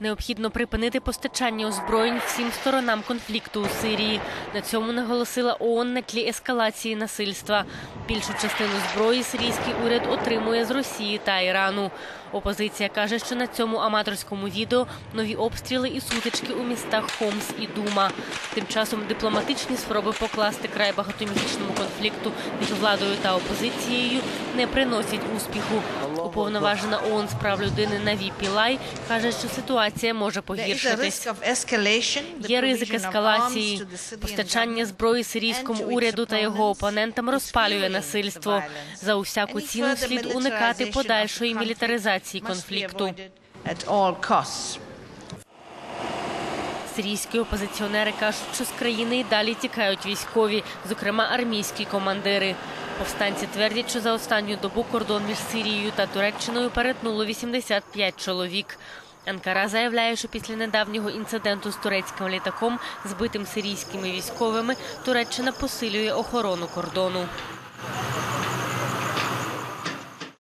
Необхідно припинити постачання озброєнь всім сторонам конфлікту у Сирії. На цьому наголосила ООН на тлі ескалації насильства. Більшу частину зброї сирійський уряд отримує з Росії та Ірану. Опозиція каже, що на цьому аматорському відео нові обстріли і сутички у містах Хомс і Дума. Тим часом дипломатичні спроби покласти край багатомісячному конфлікту між владою та опозицією не приносять успіху. Уповноважена ООН з прав людини Наві Пілай каже, що ситуація може погіршитись. Є ризик ескалації. Постачання зброї сирійському уряду та його опонентам розпалює насильство. За усяку ціну слід уникати подальшої мілітаризації конфлікту. Сирійські опозиціонери кажуть, що з країни і далі тікають військові, зокрема армійські командири. Повстанці твердять, що за останню добу кордон між Сирією та Туреччиною перетнуло 85 чоловік. Анкара заявляє, що після недавнього інциденту з турецьким літаком, збитим сирійськими військовими, Туреччина посилює охорону кордону.